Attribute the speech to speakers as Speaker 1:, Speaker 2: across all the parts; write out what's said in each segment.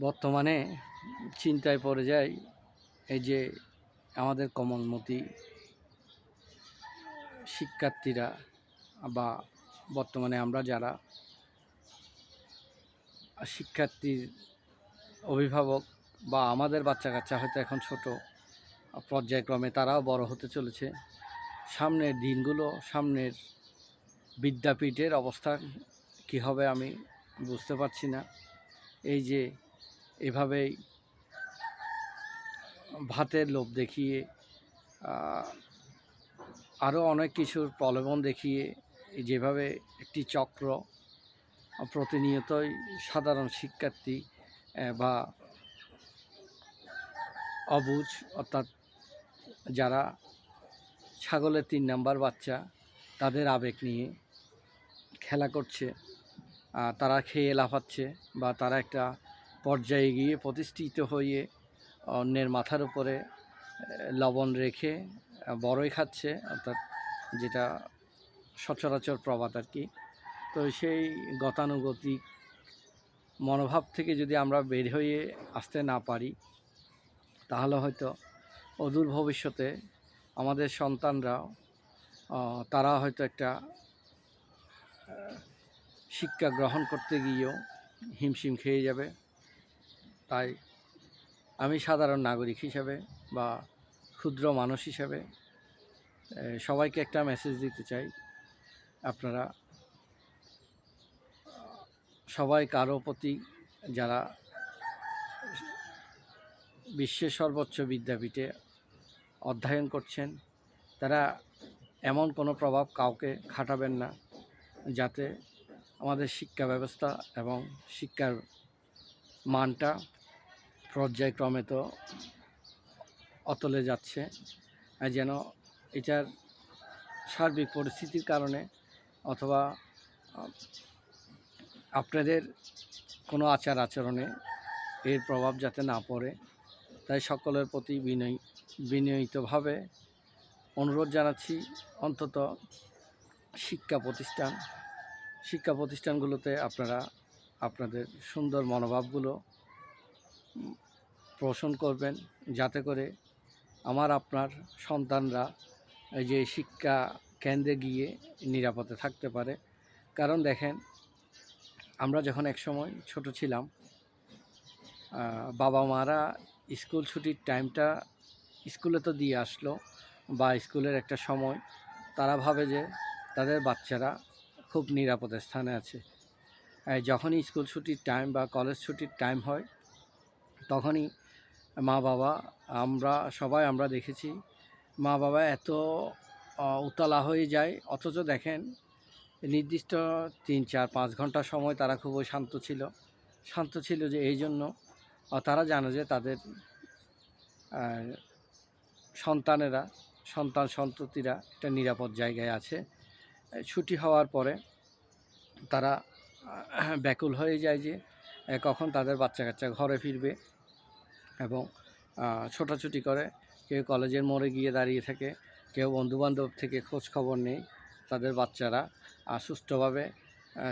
Speaker 1: বর্তমানে চিন্তায় পড়ে যায় এই যে আমাদের কমলমতি শিক্ষার্থীরা বা বর্তমানে আমরা যারা শিক্ষার্থীর অভিভাবক বা আমাদের বাচ্চা কাচ্চা হয়তো এখন ছোট, পর্যায়ক্রমে তারাও বড় হতে চলেছে। সামনের দিনগুলো, সামনের বিদ্যাপীঠের অবস্থা কী হবে আমি বুঝতে পারছি না। এই যে এভাবেই ভাতের লোভ দেখিয়ে আরও অনেক কিছুর প্রলোভন দেখিয়ে যেভাবে একটি চক্র প্রতিনিয়তই সাধারণ শিক্ষার্থী বা অবুজ, অর্থাৎ যারা ছাগলের তিন নাম্বার বাচ্চা, তাদের আবেগ নিয়ে খেলা করছে তারা খেয়ে লাফাচ্ছে, বা তারা একটা পর্যায়ে গিয়ে প্রতিষ্ঠিত হয়ে অন্যের মাথার উপরে লবণ রেখে বড়ই খাচ্ছে, অর্থাৎ যেটা সচরাচর প্রবাদ আর কি। তো সেই গতানুগতিক মনোভাব থেকে যদি আমরা বের হয়ে আসতে না পারি, তাহলে হয়তো অদূর ভবিষ্যতে আমাদের সন্তানরা তারা হয়তো একটা শিক্ষা গ্রহণ করতে গিয়েও হিমশিম খেয়ে যাবে। তাই আমি সাধারণ নাগরিক হিসাবে বা ক্ষুদ্র মানুষ হিসাবে সবাইকে একটা মেসেজ দিতে চাই। আপনারা সবাই কারও প্রতি যারা বিশ্বের সর্বোচ্চ বিদ্যাপীঠে অধ্যয়ন করছেন, তারা এমন কোনো প্রভাব কাউকে খাটাবেন না, যাতে আমাদের শিক্ষা ব্যবস্থা এবং শিক্ষার মানটা পর্যায়ক্রমে তো অতলে যাচ্ছে। যেন এটার সার্বিক পরিস্থিতির কারণে অথবা আপনাদের কোনো আচার আচরণে এর প্রভাব যাতে না পড়ে, তাই সকলের প্রতি বিনয়ী, বিনয়িতভাবে অনুরোধ জানাচ্ছি অন্তত শিক্ষা প্রতিষ্ঠান। শিক্ষা প্রতিষ্ঠানগুলোতে আপনারা আপনাদের সুন্দর মনোভাবগুলো পোষণ করবেন যাতে করে আমার, আপনার সন্তানরা এই যে শিক্ষা কেন্দ্রে গিয়ে নিরাপদে থাকতে পারে। কারণ দেখেন, আমরা যখন এক সময় ছোট ছিলাম বাবা মারা স্কুল ছুটির টাইমটা স্কুলে তো দিয়ে আসলো বা স্কুলের একটা সময়, তারা ভাবে যে তাদের বাচ্চারা খুব নিরাপদ স্থানে আছে। যখনই স্কুল ছুটির টাইম বা কলেজ ছুটির টাইম হয় তখনই মা বাবা, আমরা সবাই আমরা দেখেছি। মা বাবা এত উতলা হয়ে যায়। অথচ দেখেন, নির্দিষ্ট তিন, চার, পাঁচ ঘণ্টা সময় তারা খুবই শান্ত ছিল। শান্ত ছিল যে এই জন্য তারা জানে যে তাদের সন্তানেরা, সন্তান সন্ততিরা একটা নিরাপদ জায়গায় আছে। ছুটি হওয়ার পরে তারা ব্যাকুল হয়ে যায় যে কখন তাদের বাচ্চা কাচ্চা ঘরে ফিরবে। এবং ছোটাছুটি করে। কেউ কলেজের মোড়ে গিয়ে দাঁড়িয়ে থাকে, কেউ বন্ধুবান্ধব থেকে খোঁজ খবর নেই তাদের বাচ্চারা সুষ্ঠুভাবে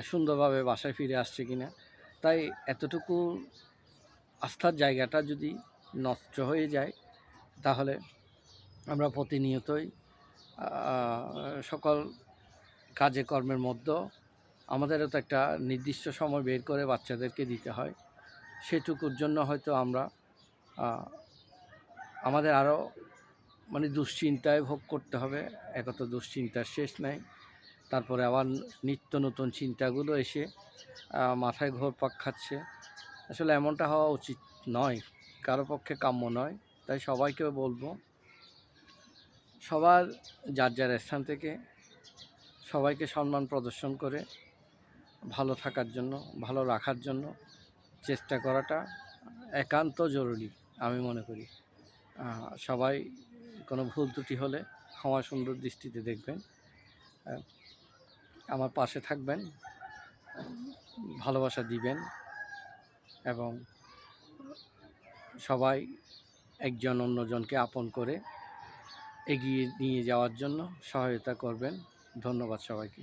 Speaker 1: সুন্দরভাবে বাসায় ফিরে আসছে কিনা। তাই এতটুকু আস্থার জায়গাটা যদি নষ্ট হয়ে যায়, তাহলে আমরা প্রতিনিয়তই সকল কাজে কর্মের মধ্যে আমাদেরও তো একটা নির্দিষ্ট সময় বের করে বাচ্চাদেরকে দিতে হয়। সেটুকুর জন্য হয়তো আমরা আমাদের আরও মানে দুশ্চিন্তায় ভোগ করতে হবে একত দুশ্চিন্তার শেষ নাই। তারপরে আবার নিত্য নতুন চিন্তাগুলো এসে মাথায় ঘোর পাক খাচ্ছে। আসলে এমনটা হওয়া উচিত নয়, কারও পক্ষে কাম্য নয়। তাই সবাইকে বলব, সবার যার যার স্থান থেকে সবাইকে সম্মান প্রদর্শন করে, ভালো থাকার জন্য, ভালো রাখার জন্য চেষ্টা করাটা একান্ত জরুরি। আমি মনে করি। সবাই কোনো ভুল ত্রুটি হলে ক্ষমা সুন্দর দৃষ্টিতে দেখবেন। আমার পাশে থাকবেন, ভালোবাসা দিবেন এবং সবাই একজন অন্যজনকে আপন করে এগিয়ে নিয়ে যাওয়ার জন্য সহায়তা করবেন। ধন্যবাদ সবাইকে।